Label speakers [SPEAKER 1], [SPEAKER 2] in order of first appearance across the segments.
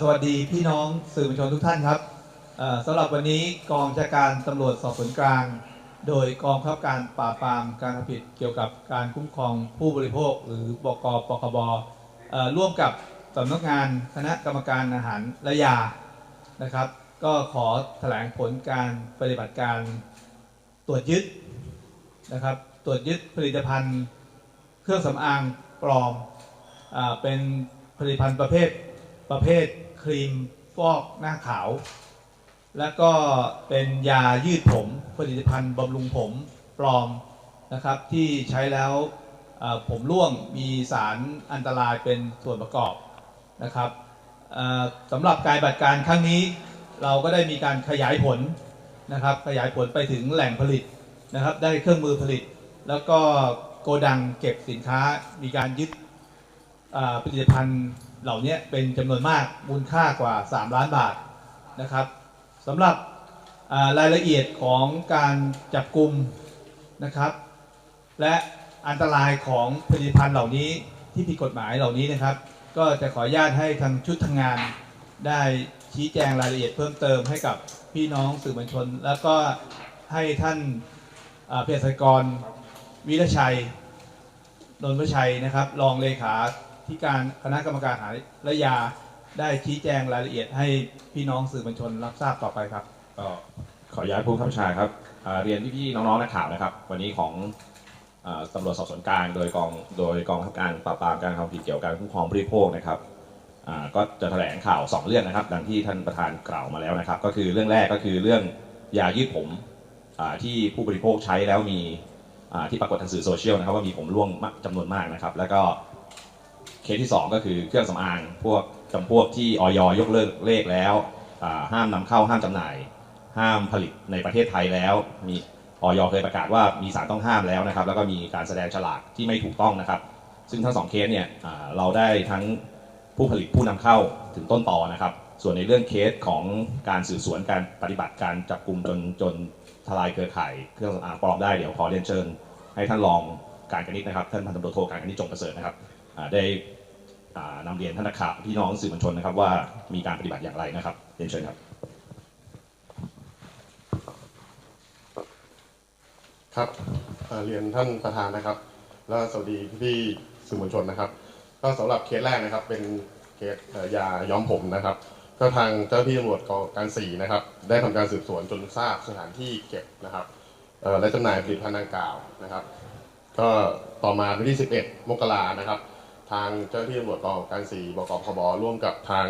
[SPEAKER 1] สวัสดีพี่น้องสื่อมวลชนทุกท่านครับสำหรับวันนี้กองบัญชาการตำรวจสอบสวนกลาง โดยกองบังคับการปราบปรามการทำผิดเกี่ยวกับการคุ้มครองผู้บริโภค หรือบกปคบร่วมกับสำนักงานคณะกรรมการอาหารและยานะครับ ก็ขอแถลงผลการปฏิบัติการตรวจยึดนะครับตรวจยึดผลิตภัณฑ์ เครื่องสำอางปลอมอเป็นผลิตภัณฑ์ประเภท ประเภทครีมฟอกหน้าขาว แล้วก็เป็นยายืดผม ผลิตภัณฑ์บำรุงผมปลอมนะครับ ที่ใช้แล้วผมร่วงมีสารอันตรายเป็นส่วนประกอบนะครับสำหรับการบัติการครั้งนี้ เราก็ได้มีการขยายผลนะครับ ขยายผลไปถึงแหล่งผลิตนะครับ ได้เครื่องมือผลิต แล้วก็โกดังเก็บสินค้ามีการยึดผลิตภัณฑ์ เหล่านี้เป็นจำนวนมากมูลค่ากว่า 3 ล้านบาทนะครับสำหรับรายละเอียดของการจับกลุ่มนะครับ และอันตรายของผลิตภัณฑ์เหล่านี้ที่ผิดกฎหมายเหล่านี้นะครับ ก็จะขออนุญาตให้ทางชุดทำงาน ได้ชี้แจงรายละเอียดเพิ่มเติมให้กับพี่น้องสื่อมวลชน แล้วก็ให้ท่านเภสัชกรวิรชัยนนทชัยนะครับ รองเลขา ที่การคณะกรรมการอาหารและยาได้ชี้แจงรายละเอียดให้พี่น้องสื่อมวลชนรับทราบต่อไปครับ
[SPEAKER 2] ก็ขออนุญาตผู้ข้าราชาครับเรียนพี่ๆน้องๆนักข่าวนะครับ วันนี้ของอ่าตำรวจสอบสวนกลางโดยกองโดยกองบังคับการปราบปรามการทำผิดเกี่ยวกับการคุ้มครองผู้บริโภคนะครับก็จะแถลงข่าว 2 เรื่องนะครับ ดังที่ท่านประธานกล่าวมาแล้วนะครับ ก็คือเรื่องแรกก็คือเรื่องยายืดผมที่ผู้บริโภคใช้แล้วมีที่ปรากฏทางสื่อโซเชียลนะครับว่ามีผมร่วงมากจำนวนมากนะครับ แล้วก็ เคสที่ 2 ก็คือเครื่องสำอางพวกจำพวกที่ออยยกเลิกเลขแล้วห้ามนำเข้าห้ามจำหน่าย ห้ามผลิตในประเทศไทยแล้ว มีออยเคยประกาศว่ามีสารต้องห้ามแล้วนะครับ แล้วก็มีการแสดงฉลากที่ไม่ถูกต้องนะครับ ซึ่งทั้งสองเคสเนี่ยเราได้ทั้งผู้ผลิตผู้นำเข้าถึงต้นต่อนะครับ ส่วนในเรื่องเคสของการสืบสวนการปฏิบัติการจับกลุ่มจนจนทลายเครือข่ายเครื่องสำอางปลอมได้เดี๋ยวขอเรียนเชิญ ให้ท่านรองการกนิษนะครับท่านพันตำรวจโทการกนิษจงประเสริฐนะครับ ได้อ่านำเรียนท่านนักข่าวพี่น้องสื่อมวลชนนะครับ ว่ามีการปฏิบัติอย่างไรนะครับเรียนเชิญครับ
[SPEAKER 3] ครับเรียนท่านประธานนะครับ และสวัสดีพี่สื่อมวลชนนะครับ ก็สำหรับเคสแรกนะครับ เป็นเคสยาย้อมผมนะครับก็ทางเจ้าที่ตำรวจกองการสี่นะครับ ได้ทำการสืบสวนจนทราบสถานที่เก็บนะครับและจำหน่ายผลิตภัณฑ์ดังกล่าวนะครับ ก็ต่อมาวันที่ 11 มกรานะครับ ทางเจ้าหน้าที่ตำรวจกองการสี่บกพบร่วมกับทาง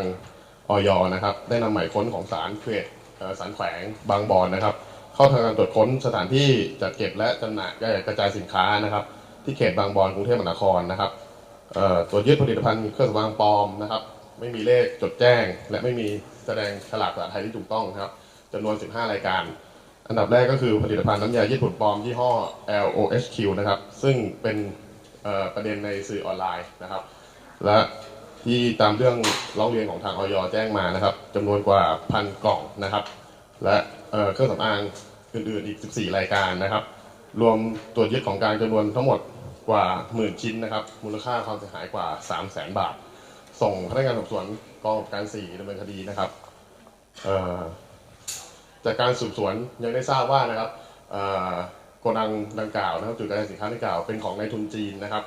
[SPEAKER 3] ออยนะครับ ได้นำหมายค้นของศาลเขตเอ่อศาลแขวงบางบอนนะครับ เข้าทำการตรวจค้นสถานที่จัดเก็บและจำหน่ายกระจายสินค้านะครับ ที่เขตบางบอนกรุงเทพมหานครนะครับเอ่อตรวจยึดผลิตภัณฑ์เครื่องสำอางปลอมนะครับ ไม่มีเลขจดแจ้ง และไม่มีแสดงฉลากภาษาไทยที่ถูกต้องนะครับจำนวน 15 รายการ อันดับแรกก็คือผลิตภัณฑ์น้ำยาญี่ปุ่นปลอมยี่ห้อ LOHQ นะครับ ซึ่งเป็น ประเด็นในสื่อออนไลน์นะครับ และที่ตามเรื่องร้องเรียนของทางออยแจ้งมานะครับจำนวนกว่าพันกล่องนะครับ และเเครื่องสำอางอื่นๆอีก 14 รายการนะครับ รวมตรวจยึดของกลารจำนวนทั้งหมดกว่าหมื่นชิ้นนะครับ มูลค่าความเสียหายกว่า 3 0 0 0 0 0 บาท ส่งพนักงานสอบสวนกองกำกับการ4ดำเนินคดีนะครับจากการสืบสวนยังได้ทราบว่านะครับ โกดังดังกล่าวนะครับจุดกระจายสินค้าดังกล่าวเป็นของนายทุนจีนนะครับ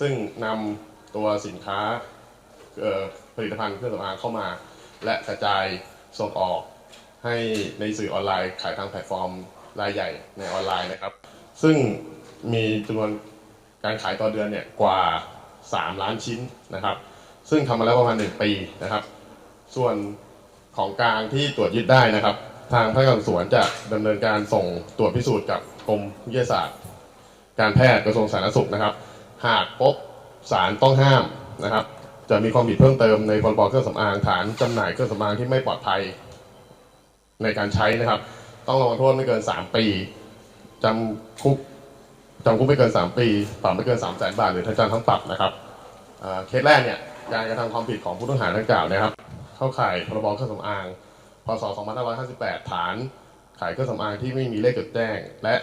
[SPEAKER 3] ซึ่งนำตัวสินค้าผลิตภัณฑ์เครื่องสำอางเข้ามา และกระจายส่งออกให้ในสื่อออนไลน์ขายทางแพลตฟอร์มรายใหญ่ในออนไลน์นะครับ ซึ่งมีจำนวนการขายต่อเดือนเนี่ยกว่า 3 ล้านชิ้นนะครับ ซึ่งทำมาแล้วประมาณ 1 ปีนะครับ ส่วนของกลางที่ตรวจยึดได้นะครับ ทางพักานสวนจะดำเนินการส่งตรวจพิสูจน์กับกรมวิทยาศาสตร์ การแพทย์กระทรวงสาธารณสุขนะครับ หากพบสารต้องห้ามนะครับ จะมีความผิดเพิ่มเติมในพรบเครื่องสำอางฐานจำหน่ายเครื่องสำอางที่ไม่ปลอดภัยในการใช้นะครับ ต้องระวังโทษไม่เกิน 3 ปีจำคุกจำคุกไม่เกิน 3 ปีปรับไม่เกิน 3 0 0 0 0 0 บาท หรือทั้งจำทั้งปรับนะครับเคสแรกเนี่ยการกระทำความผิดของผู้ต้องหาดังกล่าวนะครับ เข้าข่ายพรบเครื่องสำอาง ศ 2558 ฐานขายเครื่องสำอางที่ไม่มีเลขจดแจ้ง และ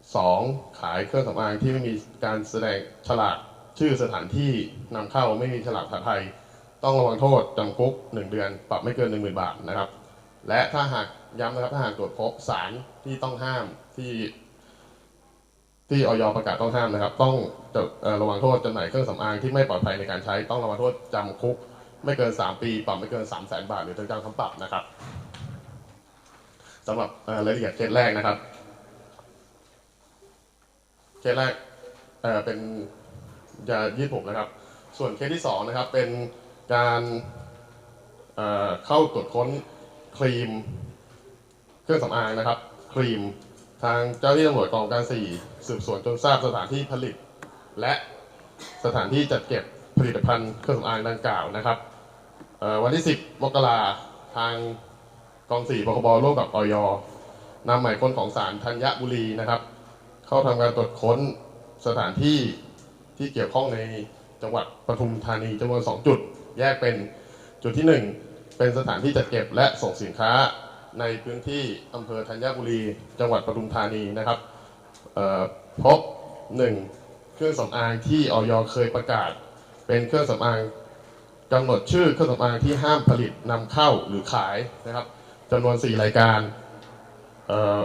[SPEAKER 3] 2. ขายเครื่องสำอางที่ไม่มีการแสดงฉลากชื่อสถานที่นำเข้าไม่มีฉลากภาษาไทย ต้องระวังโทษจำคุก 1 เดือน ปรับไม่เกิน 1 0,000 บาทนะครับ และถ้าหากย้ำนะครับถ้าหากตรวจพบสารที่ต้องห้ามที่ที่ออยประกาศต้องห้ามนะครับ ต้องระวังโทษจำหน่ายเครื่องสำอางที่ไม่ปลอดภัยในการใช้ต้องระวังโทษจำคุก ไม่เกิน 3 ปี ปรับไม่เกิน 3 0 0 0 0 0 บาท หรือทั้งจำทั้งปรับนะครับสำหรับรายละเอียดเคสแรกนะครับ เคสแรกเเป็นยายืดผมนะครับ ส่วนเคสที่สองนะครับเป็นการเเข้าตรวจค้นครีม เครื่องสำอางนะครับ ครีมทางเจ้าหน้าที่ตำรวจกองการสี่สืบสวนจนทราบสถานที่ผลิต และสถานที่จัดเก็บผลิตภัณฑ์เครื่องสำอางดังกล่าวนะครับ วันที่ 10 มกราทางกองสี่ปคบร่วมกับออยนำหมายค้นของศาลธัญบุรีนะครับ เข้าทำการตรวจค้นสถานที่ที่เกี่ยวข้องในจังหวัดปทุมธานีจำนวน 2 จุด แยกเป็นจุดที่ 1 เป็นสถานที่จัดเก็บและส่งสินค้าในพื้นที่อำเภอธัญบุรี จังหวัดปทุมธานีนะครับพบ 1. เครื่องสำอางที่ออยเคยประกาศ เป็นเครื่องสำอาง กำหนดชื่อเครื่องสำอางที่ห้ามผลิตนำเข้าหรือขายนะครับจำนวน 4 รายการเอ่อ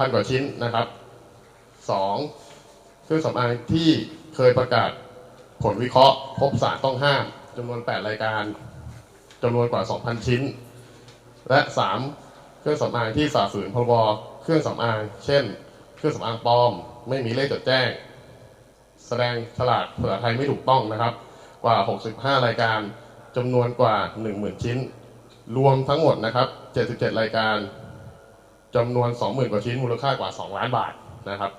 [SPEAKER 3] 2,000 กว่าชิ้นนะครับ 2. เครื่องสำอางที่เคยประกาศผลวิเคราะห์ พบสารต้องห้ามจำนวน 8 รายการจำนวนกว่า 2,000 ชิ้น และ 3. เครื่องสำอางที่ฝ่าฝืนพรบเครื่องสำอาง เช่น เครื่องสำอางปลอม ไม่มีเลขจดแจ้ง แสดงฉลากภาษาไทยไม่ถูกต้องนะครับ กว่า 65 รายการจำนวนกว่า 10,000 ชิ้น รวมทั้งหมดนะครับ 77 รายการจำนวน 20,000 กว่าชิ้น มูลค่ากว่า 2 ล้านบาทนะครับ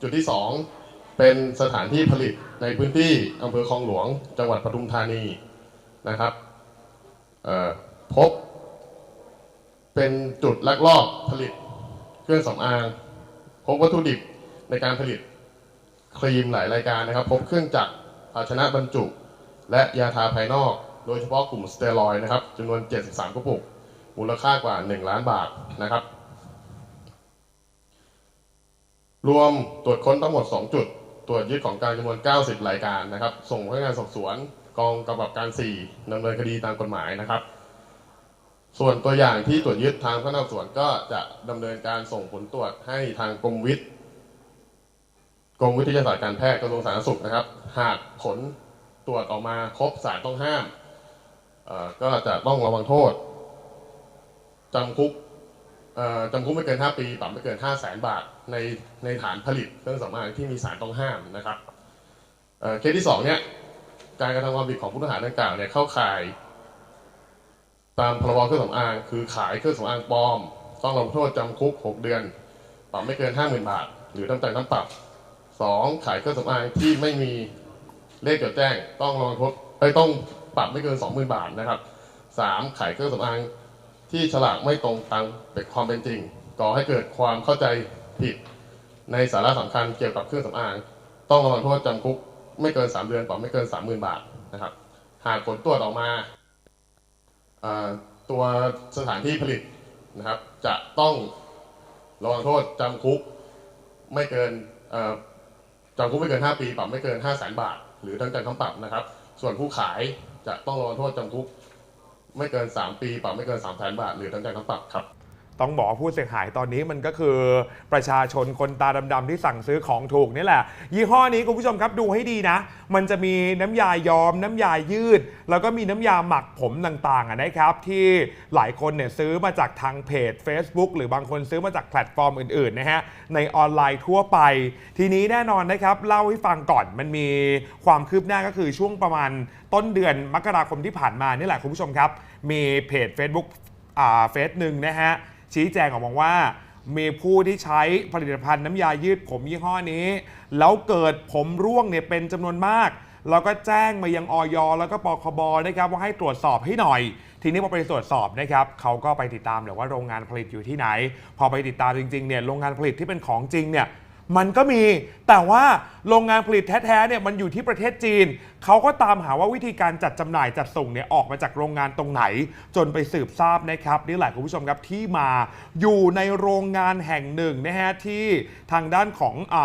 [SPEAKER 3] จุดที่ 2 เป็นสถานที่ผลิตในพื้นที่อำเภอคลองหลวง จังหวัดปทุมธานีนะครับพบ เป็นจุดลักลอบผลิตเครื่องสำอาง พบวัตถุดิบในการผลิตครีมหลายรายการนะครับ พบเครื่องจักรภาชนะบรรจุ และยาทาภายนอก โดยเฉพาะกลุ่มสเตียรอยนะครับจำนวน 73 กระปุก มูลค่ากว่า 1 ล้านบาทนะครับ รวมตรวจค้นทั้งหมด 2 จุด ตรวจยึดของกลางจำนวน 90 รายการนะครับ ส่งพนักงานสอบสวน กองกำกับการ 4ดำเนินคดีตามกฎหมายนะครับ ส่วนตัวอย่างที่ตรวจยึดทางพนักงานสอบสวนก็จะดำเนินการส่งผลตรวจให้ทางกรมวิทย์กรมวิทยาศาสตร์การแพทย์กระทรวงสาธารณสุขนะครับ หากผล ตรวจออกมาครบสารต้องห้าม ก็จะต้องระวังโทษจำคุกจำคุกไม่เกิน 5 ปี ปรับไม่เกิน 5 0 0แสนบาท ในในฐานผลิตเครื่องสำอางที่มีสารต้องห้ามนะครับเเคสที่2เนี่ยการกระทำความผิดของผู้ต้องหาดังกล่าวเนี่ยเข้าข่าย ตามพรบเครื่องสำอาง คือขายเครื่องสำอางปลอม ต้องรับโทษจำคุก 6 เดือน ปรับไม่เกิน 50,000 บาท หรือทั้งจำทั้งปรับ 2. ขายเครื่องสำอางที่ไม่มี เลขจดแจ้งต้องระวังโทษเอ้ต้องปรับไม่เกิน 20,000 บาทนะครับ 3. ขายเครื่องสำอางที่ฉลากไม่ตรงตามเป็นความเป็นจริง ก่อให้เกิดความเข้าใจผิด ในสาระสำคัญเกี่ยวกับเครื่องสำอาง ต้องระวังโทษจำคุกไม่เกิน 3 เดือนปรับไม่เกิน 30,000 บาทนะครับ หากผลตรวจออกมา ตัวสถานที่ผลิตนะครับ จะต้องระวังโทษจำคุกไม่เกินจำคุกไม่เกิน 5 ปี ปรับไม่เกิน 5 0 0 0 0 0 บาท หรือทั้งจำทั้งปรับนะครับ ส่วนผู้ขายจะต้องรอโทษจำคุกไม่เกิน 3 ปี ปรับไม่เกิน3 0 0 0 0 0บาท หรือทั้งจำทั้งปรับครับ
[SPEAKER 4] ต้องบอกผู้เสียหายตอนนี้มันก็คือประชาชนคนตาดำๆที่สั่งซื้อของถูกนี่แหละ ยี่ห้อนี้คุณผู้ชมครับดูให้ดีนะ มันจะมีน้ำยาย้อม น้ำยายืด แล้วก็มีน้ำยาหมักผมต่างๆอะนะครับ ที่หลายคนเนี่ยซื้อมาจากทางเพจ Facebook หรือบางคนซื้อมาจากแพลตฟอร์มอื่นๆนะฮะในออนไลน์ทั่วไป ทีนี้แน่นอนนะครับเล่าให้ฟังก่อนมันมีความคืบหน้าก็คือช่วงประมาณต้นเดือนมกราคมที่ผ่านมานี่แหละคุณผู้ชมครับ มีเพจ Facebook อ่าเฟซหนึ่งนะฮะ ชี้แจงออกมาว่า มีผู้ที่ใช้ผลิตภัณฑ์น้ำยายืดผมยี่ห้อนี้ แล้วเกิดผมร่วงเนี่ยเป็นจำนวนมากเราก็แจ้งมายังออยแล้วก็ปคบนะครับว่าให้ตรวจสอบให้หน่อย ทีนี้พอไปตรวจสอบนะครับเขาก็ไปติดตามเลยว่าโรงงานผลิตอยู่ที่ไหน พอไปติดตามจริงๆเนี่ยโรงงานผลิตที่เป็นของจริงเนี่ย มันก็มี แต่ว่าโรงงานผลิตแท้ๆเนี่ยมันอยู่ที่ประเทศจีน เขาก็ตามหาว่าวิธีการจัดจำหน่ายจัดส่งเนี่ยออกมาจากโรงงานตรงไหน จนไปสืบทราบนะครับ นี่แหละคุณผู้ชมครับที่มาอยู่ในโรงงานแห่งหนึ่งนะฮะที่ทางด้านของอ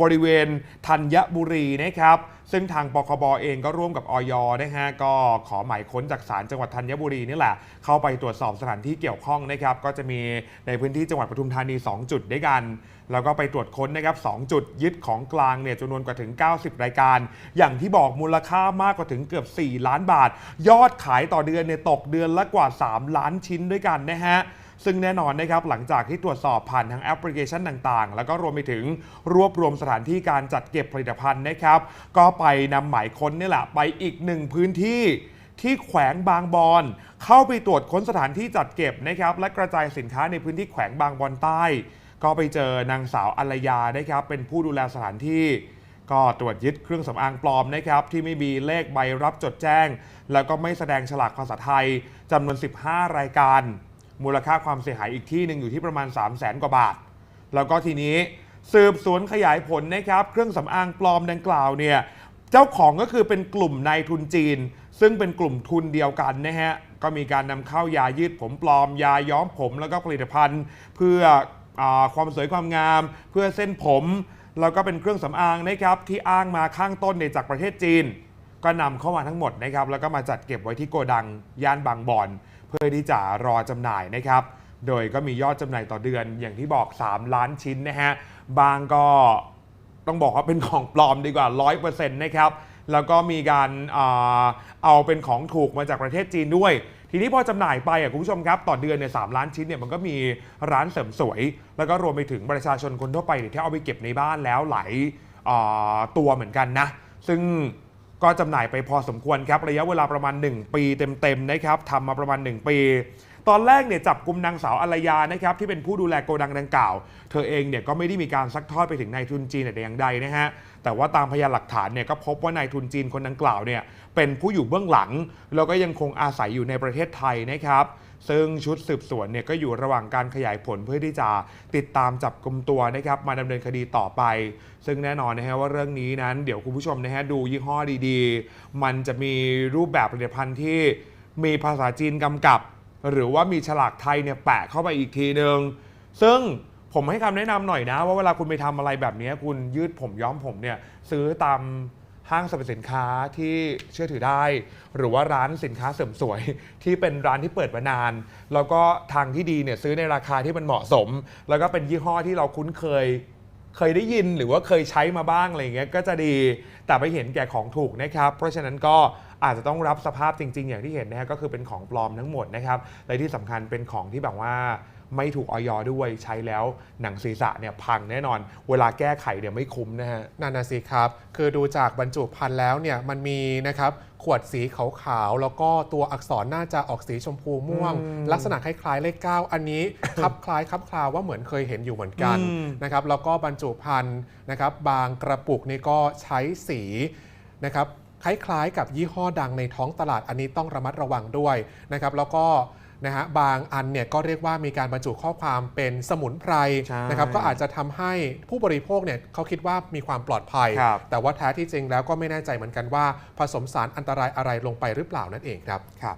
[SPEAKER 4] บริเวณธัญบุรีนะครับ ซึ่งทางปคบเองก็ร่วมกับออยนะฮะก็ขอหมายค้นจากศาลจังหวัดธัญบุรีนี่แหละ เข้าไปตรวจสอบสถานที่เกี่ยวข้องนะครับ ก็จะมีในพื้นที่จังหวัดปทุมธานี 2 จุดด้วยกัน แล้วก็ไปตรวจค้นนะครับ 2 จุดยึดของกลางเนี่ยจำนวนกว่าถึง 90 รายการ อย่างที่บอกมูลค่ามากกว่าถึงเกือบ 4 ล้านบาท ยอดขายต่อเดือนเนี่ยตกเดือนละกว่า 3 ล้านชิ้นด้วยกันนะฮะ ซึ่งแน่นอนนะครับหลังจากที่ตรวจสอบผ่านทางแอปพลิเคชันต่างๆ แล้วก็รวมไปถึงรวบรวมสถานที่การจัดเก็บผลิตภัณฑ์นะครับก็ไปนำหมายค้นนี่แหละไปอีกหนึ่งพื้นที่ที่แขวงบางบอนเข้าไปตรวจค้นสถานที่จัดเก็บนะครับและกระจายสินค้าในพื้นที่แขวงบางบอนใต้ ก็ไปเจอนางสาวอรยานะครับเป็นผู้ดูแลสถานที่ ก็ตรวจยึดเครื่องสำอางปลอมนะครับที่ไม่มีเลขใบรับจดแจ้ง แล้วก็ไม่แสดงฉลากภาษาไทยจำนวน 15 รายการ มูลค่าความเสียหายอีกที่หนึ่งอยู่ที่ประมาณ 3 0 0แสนกว่าบาท แล้วก็ทีนี้สืบสวนขยายผลนะครับ เครื่องสำอางปลอมดังกล่าวเนี่ยเจ้าของก็คือเป็นกลุ่มนายทุนจีน ซึ่งเป็นกลุ่มทุนเดียวกันนะฮะก็มีการนำเข้ายายืดผมปลอม ยาย้อมผมแล้วก็ผลิตภัณฑ์ เพื่ออความสวยความงาม เพื่อเส้นผมแล้วก็เป็นเครื่องสำอางนะครับที่อ้างมาข้างต้นเนี่ยจากประเทศจีน ก็นำเข้ามาทั้งหมดนะครับแล้วก็มาจัดเก็บไว้ที่โกดังย่านบางบอน เพื่อที่จะรอจำหน่ายนะครับ โดยก็มียอดจำหน่ายต่อเดือนอย่างที่บอก 3 ล้านชิ้นนะฮะ บางก็ต้องบอกว่าเป็นของปลอมดีกว่า 100%นะครับ แล้วก็มีการเอาเป็นของถูกมาจากประเทศจีนด้วย ทีนี้พอจำหน่ายไปอะคุณผู้ชมครับต่อเดือนเนี่ยสล้านชิ้นเนี่ยมันก็มีร้านเสริมสวย แล้วก็รวมไปถึงประชาชนคนทั่วไปเนี่ยที่เอาไปเก็บในบ้านแล้วหลายตัวเหมือนกันนะ ซึ่ง ก็จำหน่ายไปพอสมควรครับระยะเวลาประมาณ 1 ปีเต็มๆนะครับทำมาประมาณ 1 ปี ตอนแรกเนี่ยจับกลุ่มนางสาวอารยานะครับที่เป็นผู้ดูแลโกดังดังกล่าว เธอเองเนี่ยก็ไม่ได้มีการซักทอดไปถึงนายทุนจีนแต่อย่างใดนะฮะแต่ว่าตามพยานหลักฐานเนี่ยก็พบว่านายทุนจีนคนดังกล่าวเนี่ยเป็นผู้อยู่เบื้องหลัง แล้วก็ยังคงอาศัยอยู่ในประเทศไทยนะครับ ซึ่งชุดสืบสวนเนี่ยก็อยู่ระหว่างการขยายผลเพื่อที่จะติดตามจับกลุ่มตัวนะครับมาดำเนินคดีต่อไป ซึ่งแน่นอนนะฮะว่าเรื่องนี้นั้นเดี๋ยวคุณผู้ชมนะฮะดูยี่ห้อดีๆ มันจะมีรูปแบบผลิตภัณฑ์ที่มีภาษาจีนกำกับ หรือว่ามีฉลากไทยเนี่ยแปะเข้าไปอีกทีหนึ่งซึ่งผมให้คำแนะนำหน่อยนะ ว่าเวลาคุณไปทำอะไรแบบนี้คุณยืดผมย้อมผมเนี่ยซื้อตาม ห้างสรรพสินค้าที่เชื่อถือได้ หรือว่าร้านสินค้าเสริมสวย ที่เป็นร้านที่เปิดมานาน แล้วก็ทางที่ดีเนี่ยซื้อในราคาที่มันเหมาะสม แล้วก็เป็นยี่ห้อที่เราคุ้นเคยเคยได้ยินหรือว่าเคยใช้มาบ้างอะไรเงี้ยก็จะดีแต่ไปเห็นแก่ของถูกนะครับ เพราะฉะนั้นก็อาจจะต้องรับสภาพจริง ๆ อย่างที่เห็นนะฮะก็คือเป็นของปลอมทั้งหมดนะครับและที่สำคัญเป็นของที่แบบว่า ไม่ถูกออยด้วยใช้แล้วหนังศีรษะเนี่ยพังแน่นอน เวลาแก้ไขเนี่ยไม่คุ้มนะฮะ
[SPEAKER 5] นั่นนะสิครับ คือดูจากบรรจุภัณฑ์แล้วเนี่ยมันมีนะครับขวดสีขาวๆ แล้วก็ตัวอักษรน่าจะออกสีชมพูม่วง
[SPEAKER 4] อืม
[SPEAKER 5] ลักษณะคล้ายๆ เลขเก้าอันนี้คับคล้ายคับคลาว่าเหมือนเคยเห็นอยู่เหมือนกัน
[SPEAKER 4] อืม
[SPEAKER 5] นะครับแล้วก็บรรจุภัณฑ์นะครับบางกระปุกนี่ก็ใช้สีนะครับคล้ายๆ กับยี่ห้อดังในท้องตลาดอันนี้ต้องระมัดระวังด้วยนะครับแล้วก็ นะฮะบางอันเนี่ยก็เรียกว่ามีการบรรจุข้อความเป็นสมุนไพร
[SPEAKER 4] ใช่
[SPEAKER 5] นะครับก็อาจจะทำให้ผู้บริโภคเนี่ยเขาคิดว่ามีความปลอดภัย
[SPEAKER 4] ครับ
[SPEAKER 5] แต่ว่าแท้ที่จริงแล้วก็ไม่แน่ใจเหมือนกันว่าผสมสารอันตรายอะไรลงไปหรือเปล่านั่นเองครับ
[SPEAKER 4] ครับ